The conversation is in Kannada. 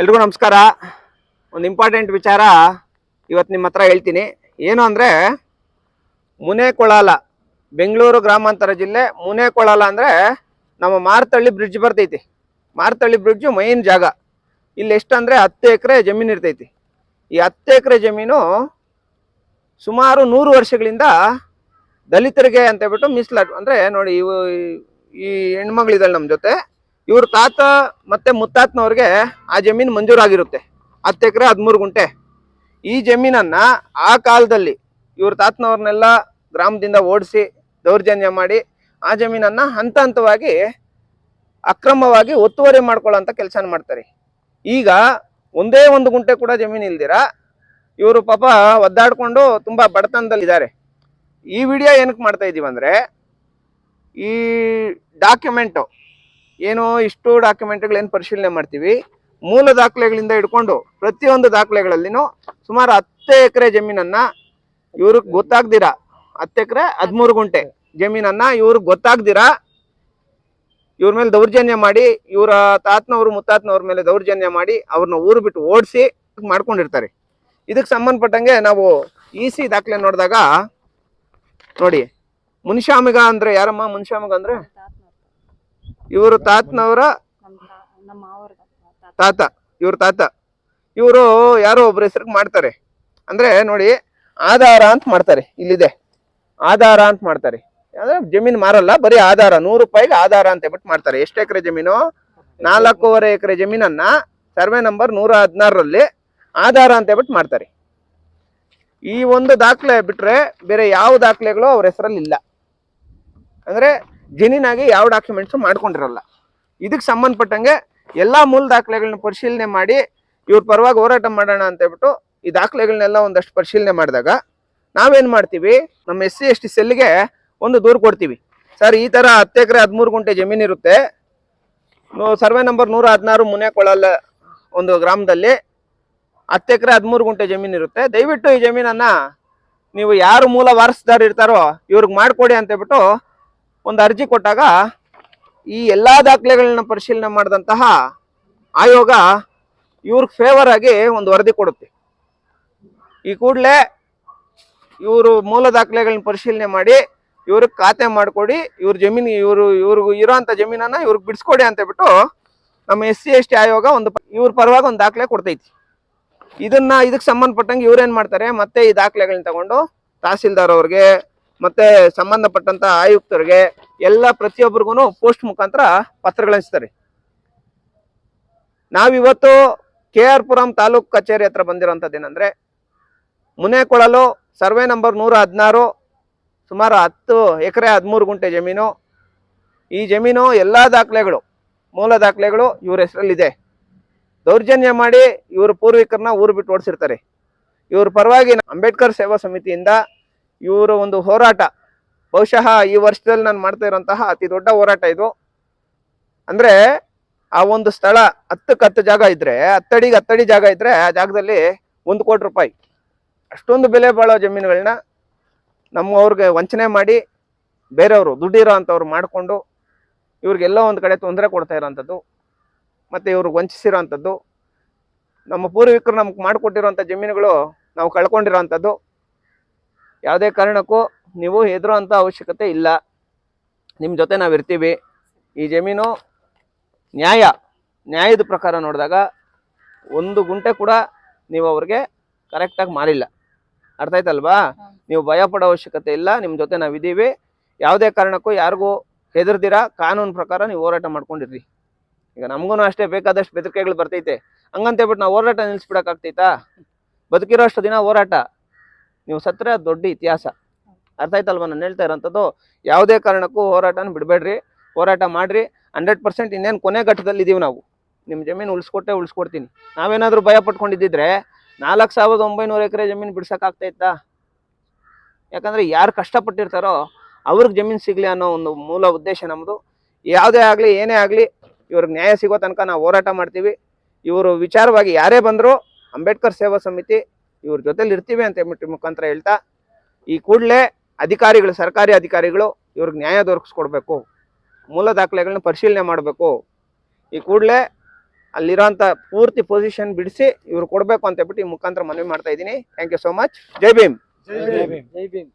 ಎಲ್ರಿಗೂ ನಮಸ್ಕಾರ. ಒಂದು ಇಂಪಾರ್ಟೆಂಟ್ ವಿಚಾರ ಇವತ್ತು ನಿಮ್ಮ ಹತ್ರ ಹೇಳ್ತೀನಿ. ಏನು ಅಂದರೆ, ಮುನೇಕೊಳಾಲ, ಬೆಂಗಳೂರು ಗ್ರಾಮಾಂತರ ಜಿಲ್ಲೆ ಮುನೇಕೊಳಾಲ ಅಂದರೆ ನಮ್ಮ ಮಾರ್ತಳ್ಳಿ ಬ್ರಿಡ್ಜ್ ಬರ್ತೈತಿ. ಮಾರ್ತಳ್ಳಿ ಬ್ರಿಡ್ಜು ಮೈನ್ ಜಾಗ. ಇಲ್ಲಿ ಎಷ್ಟಂದರೆ ಹತ್ತು ಎಕರೆ ಜಮೀನು ಇರ್ತೈತಿ. ಈ ಹತ್ತು ಎಕರೆ ಜಮೀನು ಸುಮಾರು ನೂರು ವರ್ಷಗಳಿಂದ ದಲಿತರಿಗೆ ಅಂತ ಹೇಳ್ಬಿಟ್ಟು ಮೀಸಲಾಟ್ ಅಂದರೆ ನೋಡಿ ಇವು ಈ ಹೆಣ್ಮಗಳಿದ್ದಾಳೆ ನಮ್ಮ ಜೊತೆ. ಇವ್ರ ತಾತ ಮತ್ತೆ ಮುತ್ತಾತನವ್ರಿಗೆ ಆ ಜಮೀನು ಮಂಜೂರಾಗಿರುತ್ತೆ. ಹತ್ತು ಎಕರೆ, ಹದಿಮೂರು ಗುಂಟೆ. ಈ ಜಮೀನನ್ನ ಆ ಕಾಲದಲ್ಲಿ ಇವ್ರ ತಾತನವ್ರನ್ನೆಲ್ಲ ಗ್ರಾಮದಿಂದ ಓಡಿಸಿ ದೌರ್ಜನ್ಯ ಮಾಡಿ ಆ ಜಮೀನನ್ನ ಹಂತ ಹಂತವಾಗಿ ಅಕ್ರಮವಾಗಿ ಒತ್ತುವರಿ ಮಾಡ್ಕೊಳ್ಳೋಂಥ ಕೆಲಸನ ಮಾಡ್ತಾರೆ. ಈಗ ಒಂದೇ ಒಂದು ಗುಂಟೆ ಕೂಡ ಜಮೀನು ಇಲ್ದಿರ, ಇವರು ಪಾಪ ಒದ್ದಾಡ್ಕೊಂಡು ತುಂಬಾ ಬಡತನದಲ್ಲಿದ್ದಾರೆ ಈ ವಿಡಿಯೋ ಏನಕ್ಕೆ ಮಾಡ್ತಾ ಇದೀವಿ ಈ ಡಾಕ್ಯುಮೆಂಟು ಏನು ಇಷ್ಟು ಡಾಕ್ಯುಮೆಂಟ್ಗಳೇನು ಪರಿಶೀಲನೆ ಮಾಡ್ತೀವಿ. ಮೂಲ ದಾಖಲೆಗಳಿಂದ ಹಿಡ್ಕೊಂಡು ಪ್ರತಿಯೊಂದು ದಾಖಲೆಗಳಲ್ಲಿನೂ ಸುಮಾರು ಹತ್ತು ಎಕರೆ ಜಮೀನನ್ನ ಇವ್ರಿಗೆ ಗೊತ್ತಾಗ್ದಿರಾ? ಹತ್ತು ಎಕರೆ, ಹದಿಮೂರು ಗುಂಟೆ ಜಮೀನನ್ನ ಇವ್ರಿಗೆ ಗೊತ್ತಾಗ್ದಿರಾ? ಇವ್ರ ಮೇಲೆ ದೌರ್ಜನ್ಯ ಮಾಡಿ, ಇವರ ತಾತನವ್ರು, ಮುತ್ತಾತನವ್ರ ಮೇಲೆ ದೌರ್ಜನ್ಯ ಮಾಡಿ ಅವ್ರನ್ನ ಊರು ಬಿಟ್ಟು ಓಡಿಸಿ ಮಾಡ್ಕೊಂಡಿರ್ತಾರೆ. ಇದಕ್ಕೆ ಸಂಬಂಧಪಟ್ಟಂಗೆ ನಾವು ಇ ಸಿ ದಾಖಲೆ ನೋಡಿದಾಗ, ನೋಡಿ, ಮುನ್ಶಾಮಿಗ ಅಂದ್ರೆ ಯಾರಮ್ಮ? ಮುನ್ಶಾಮಿಗ ಅಂದ್ರೆ ಇವರು ತಾತನವರ ತಾತ, ಇವ್ರ ತಾತ. ಇವರು ಯಾರೋ ಒಬ್ರ ಹೆಸರಿಗೆ ಮಾಡ್ತಾರೆ. ಅಂದ್ರೆ ನೋಡಿ, ಆಧಾರ ಅಂತ ಮಾಡ್ತಾರೆ, ಇಲ್ಲಿದೆ. ಆಧಾರ ಅಂತ ಮಾಡ್ತಾರೆ. ಅಂದ್ರೆ ಜಮೀನು ಮಾರಲ್ಲ, ಬರೀ ಆಧಾರ, ನೂರು ರೂಪಾಯಿಗೆ ಆಧಾರ ಅಂತ ಹೇಳ್ಬಿಟ್ಟು ಮಾಡ್ತಾರೆ. ಎಷ್ಟು ಎಕರೆ ಜಮೀನು? ನಾಲ್ಕೂವರೆ ಎಕರೆ ಜಮೀನನ್ನ ಸರ್ವೆ ನಂಬರ್ ನೂರ ಹದಿನಾರರಲ್ಲಿ ಆಧಾರ ಅಂತ ಹೇಳ್ಬಿಟ್ಟು ಮಾಡ್ತಾರೆ. ಈ ಒಂದು ದಾಖಲೆ ಬಿಟ್ರೆ ಬೇರೆ ಯಾವ ದಾಖಲೆಗಳು ಅವ್ರ ಹೆಸರಲ್ಲಿ ಇಲ್ಲ ಅಂದ್ರೆ ಜೆನ್ಯೂನ್ ಯಾವ ಡಾಕ್ಯುಮೆಂಟ್ಸ್ ಮಾಡ್ಕೊಂಡಿರಲ್ಲ. ಇದಕ್ಕೆ ಸಂಬಂಧಪಟ್ಟಂಗೆ ಎಲ್ಲ ಮೂಲ ದಾಖಲೆಗಳನ್ನ ಪರಿಶೀಲನೆ ಮಾಡಿ ಇವ್ರ ಪರವಾಗಿ ಹೋರಾಟ ಮಾಡೋಣ ಅಂತ ಹೇಳ್ಬಿಟ್ಟು ಈ ದಾಖಲೆಗಳನ್ನೆಲ್ಲ ಒಂದಷ್ಟು ಪರಿಶೀಲನೆ ಮಾಡಿದಾಗ ನಾವೇನು ಮಾಡ್ತೀವಿ? ನಮ್ಮ ಎಸ್ ಸಿ, ಎಸ್ ಟಿ ಸೆಲ್ಗೆ ಒಂದು ದೂರು ಕೊಡ್ತೀವಿ. ಸರ್, ಈ ಥರ ಹತ್ತು ಎಕರೆ ಹದಿಮೂರು ಗುಂಟೆ ಜಮೀನು ಇರುತ್ತೆ. ಸರ್ವೆ ನಂಬರ್ ನೂರ ಹದಿನಾರು ಮುನ್ಯಾಕೊಳಲ್ಲ ಒಂದು ಗ್ರಾಮದಲ್ಲಿ ಹತ್ತು ಎಕರೆ ಹದಿಮೂರು ಗುಂಟೆ ಜಮೀನು ಇರುತ್ತೆ. ದಯವಿಟ್ಟು ಈ ಜಮೀನನ್ನು ನೀವು ಯಾರು ಮೂಲ ವಾರಸುದಾರ ಇರ್ತಾರೋ ಇವ್ರಿಗೆ ಮಾಡಿಕೊಡಿ ಅಂತ ಹೇಳ್ಬಿಟ್ಟು ಒಂದು ಅರ್ಜಿ ಕೊಟ್ಟಾಗ ಈ ಎಲ್ಲ ದಾಖಲೆಗಳನ್ನ ಪರಿಶೀಲನೆ ಮಾಡಿದಂತಹ ಆಯೋಗ ಇವ್ರಿಗೆ ಫೇವರ್ ಆಗಿ ಒಂದು ವರದಿ ಕೊಡುತ್ತೆ. ಈ ಕೂಡಲೇ ಇವರು ಮೂಲ ದಾಖಲೆಗಳನ್ನ ಪರಿಶೀಲನೆ ಮಾಡಿ ಇವ್ರಿಗೆ ಖಾತೆ ಮಾಡಿಕೊಡಿ, ಇವ್ರ ಜಮೀನು, ಇವರು, ಇವ್ರಿಗೂ ಇರೋಂಥ ಜಮೀನನ್ನ ಇವ್ರಿಗೆ ಬಿಡಿಸ್ಕೊಡಿ ಅಂತ ನಮ್ಮ ಎಸ್ ಸಿ, ಎಸ್ ಟಿ ಆಯೋಗ ಒಂದು ಇವ್ರ ಪರವಾಗಿ ಒಂದು ದಾಖಲೆ ಕೊಡ್ತೈತಿ. ಇದನ್ನ ಇದಕ್ಕೆ ಸಂಬಂಧಪಟ್ಟಂಗೆ ಇವ್ರೇನ್ ಮಾಡ್ತಾರೆ, ಮತ್ತೆ ಈ ದಾಖಲೆಗಳನ್ನ ತಗೊಂಡು ತಹಸೀಲ್ದಾರ್ ಅವ್ರಿಗೆ ಮತ್ತೆ ಸಂಬಂಧಪಟ್ಟಂತ ಆಯುಕ್ತರಿಗೆ ಎಲ್ಲ ಪ್ರತಿಯೊಬ್ಬರಿಗೂ ಪೋಸ್ಟ್ ಮುಖಾಂತರ ಪತ್ರಗಳಿಸ್ತಾರೆ ನಾವಿವತ್ತು ಕೆ ಆರ್ ಪುರಂ ತಾಲೂಕ್ ಕಚೇರಿ ಹತ್ರ ಬಂದಿರೋಂಥದ್ದು ಏನಂದ್ರೆ, ಮುನೇಕೊಳಲು ಸರ್ವೆ ನಂಬರ್ ನೂರ ಹದಿನಾರು ಸುಮಾರು ಹತ್ತು ಎಕರೆ ಹದಿಮೂರು ಗುಂಟೆ ಜಮೀನು. ಈ ಜಮೀನು ಎಲ್ಲ ದಾಖಲೆಗಳು, ಮೂಲ ದಾಖಲೆಗಳು ಇವ್ರ ಹೆಸರಲ್ಲಿದೆ. ದೌರ್ಜನ್ಯ ಮಾಡಿ ಇವ್ರ ಪೂರ್ವಿಕರನ್ನ ಊರು ಬಿಟ್ಟು ಓಡಿಸಿರ್ತಾರೆ. ಇವ್ರ ಪರವಾಗಿ ಅಂಬೇಡ್ಕರ್ ಸೇವಾ ಸಮಿತಿಯಿಂದ ಇವರ ಒಂದು ಹೋರಾಟ. ಬಹುಶಃ ಈ ವರ್ಷದಲ್ಲಿ ನಾನು ಮಾಡ್ತಾ ಇರುವಂತಹ ಅತಿ ದೊಡ್ಡ ಹೋರಾಟ ಇದು. ಅಂದ್ರೆ ಆ ಒಂದು ಸ್ಥಳ ಹತ್ತಕ್ಕೆ ಹತ್ತು ಜಾಗ ಇದ್ರೆ, ಹತ್ತಡಿಗೆ ಹತ್ತಡಿ ಜಾಗ ಇದ್ರೆ ಆ ಜಾಗದಲ್ಲಿ ಒಂದು ಕೋಟಿ ರೂಪಾಯಿ. ಅಷ್ಟೊಂದು ಬೆಲೆ ಬಾಳೋ ಜಮೀನುಗಳನ್ನ ನಮ್ಮವ್ರಿಗೆ ವಂಚನೆ ಮಾಡಿ ಬೇರೆಯವರು ದುಡ್ಡಿರೋ ಅಂಥವ್ರು ಮಾಡಿಕೊಂಡು ಇವ್ರಿಗೆಲ್ಲೋ ಒಂದು ಕಡೆ ತೊಂದರೆ ಕೊಡ್ತಾ ಇರೋವಂಥದ್ದು ಮತ್ತು ಇವ್ರಿಗೆ ವಂಚಿಸಿರೋ ಅಂಥದ್ದು ನಮ್ಮ ಪೂರ್ವಿಕರು ನಮ್ಗೆ ಮಾಡಿಕೊಟ್ಟಿರೋಂಥ ಜಮೀನುಗಳು ನಾವು ಕಳ್ಕೊಂಡಿರೋವಂಥದ್ದು ಯಾವುದೇ ಕಾರಣಕ್ಕೂ ನೀವು ಹೆದರೋ ಅಂಥ ಅವಶ್ಯಕತೆ ಇಲ್ಲ. ನಿಮ್ಮ ಜೊತೆ ನಾವು ಇರ್ತೀವಿ. ಈ ಜಮೀನು ನ್ಯಾಯ, ನ್ಯಾಯದ ಪ್ರಕಾರ ನೋಡಿದಾಗ ಒಂದು ಗುಂಟೆ ಕೂಡ ನೀವು ಅವ್ರಿಗೆ ಕರೆಕ್ಟಾಗಿ ಮಾರಿಲ್ಲ. ಅರ್ಥ ಆಯ್ತಲ್ವಾ? ನೀವು ಭಯ ಪಡೋ ಅವಶ್ಯಕತೆ ಇಲ್ಲ. ನಿಮ್ಮ ಜೊತೆ ನಾವಿದ್ದೀವಿ ಯಾವುದೇ ಕಾರಣಕ್ಕೂ ಯಾರಿಗೂ ಹೆದರ್ದಿರಾ, ಕಾನೂನು ಪ್ರಕಾರ ನೀವು ಹೋರಾಟ ಮಾಡ್ಕೊಂಡಿರ್ರಿ. ಈಗ ನಮಗೂ ಅಷ್ಟೇ ಬೇಕಾದಷ್ಟು ಬೆದರಿಕೆಗಳು ಬರ್ತೈತೆ. ಹಂಗಂತ ಹೇಳ್ಬಿಟ್ಟು ನಾವು ಹೋರಾಟ ನಿಲ್ಲಿಸ್ಬಿಡಕ್ಕಾಗ್ತೈತಾ ಬದುಕಿರೋ ಅಷ್ಟು ದಿನ ಹೋರಾಟ. ನೀವು ಸತ್ರೆ ದೊಡ್ಡ ಇತಿಹಾಸ. ಅರ್ಥ ಆಯ್ತಲ್ವ ನಾನು ಹೇಳ್ತಾ ಇರೋಂಥದ್ದು? ಯಾವುದೇ ಕಾರಣಕ್ಕೂ ಹೋರಾಟನ ಬಿಡಬೇಡ್ರಿ, ಹೋರಾಟ ಮಾಡ್ರಿ. ಹಂಡ್ರೆಡ್ ಪರ್ಸೆಂಟ್ ಇನ್ನೇನು ಕೊನೆ ಘಟ್ಟದಲ್ಲಿ ಇದೀವಿ ನಾವು. ನಿಮ್ಮ ಜಮೀನು ಉಳಿಸ್ಕೊಟ್ಟೆ ಉಳಿಸ್ಕೊಡ್ತೀನಿ. ನಾವೇನಾದರೂ ಭಯ ಪಟ್ಕೊಂಡಿದ್ದಿದ್ರೆ ನಾಲ್ಕು ಸಾವಿರದ ಒಂಬೈನೂರು ಎಕರೆ ಜಮೀನು ಬಿಡ್ಸಕ್ಕಾಗ್ತೈತಾ ಯಾಕಂದರೆ ಯಾರು ಕಷ್ಟಪಟ್ಟಿರ್ತಾರೋ ಅವ್ರಿಗೆ ಜಮೀನು ಸಿಗಲಿ ಅನ್ನೋ ಒಂದು ಮೂಲ ಉದ್ದೇಶ ನಮ್ಮದು ಯಾವುದೇ ಆಗಲಿ, ಏನೇ ಆಗಲಿ, ಇವ್ರಿಗೆ ನ್ಯಾಯ ಸಿಗೋ ತನಕ ನಾವು ಹೋರಾಟ ಮಾಡ್ತೀವಿ. ಇವರು ವಿಚಾರವಾಗಿ ಯಾರೇ ಬಂದರೂ ಅಂಬೇಡ್ಕರ್ ಸೇವಾ ಸಮಿತಿ ಇವ್ರ ಜೊತೆಲಿ ಇರ್ತೀವಿ ಅಂತ ಹೇಳ್ಬಿಟ್ಟು ಮುಖಾಂತರ ಹೇಳ್ತಾ, ಈ ಕೂಡಲೇ ಅಧಿಕಾರಿಗಳು, ಸರ್ಕಾರಿ ಅಧಿಕಾರಿಗಳು ಇವ್ರಿಗೆ ನ್ಯಾಯ ದೊರಕಿಸ್ಕೊಡ್ಬೇಕು, ಮೂಲ ದಾಖಲೆಗಳನ್ನ ಪರಿಶೀಲನೆ ಮಾಡಬೇಕು, ಈ ಕೂಡಲೇ ಅಲ್ಲಿರೋಂಥ ಪೂರ್ತಿ ಪೊಸಿಷನ್ ಬಿಡಿಸಿ ಇವ್ರು ಕೊಡಬೇಕು ಅಂತ ಹೇಳ್ಬಿಟ್ಟು ಈ ಮುಖಾಂತರ ಮನವಿ ಮಾಡ್ತಾ ಇದ್ದೀನಿ. ಥ್ಯಾಂಕ್ ಯು ಸೋ ಮಚ್ ಜೈ ಭೀಮ್. ಜೈ ಭೀಮ್. ಜೈ ಭೀಮ್.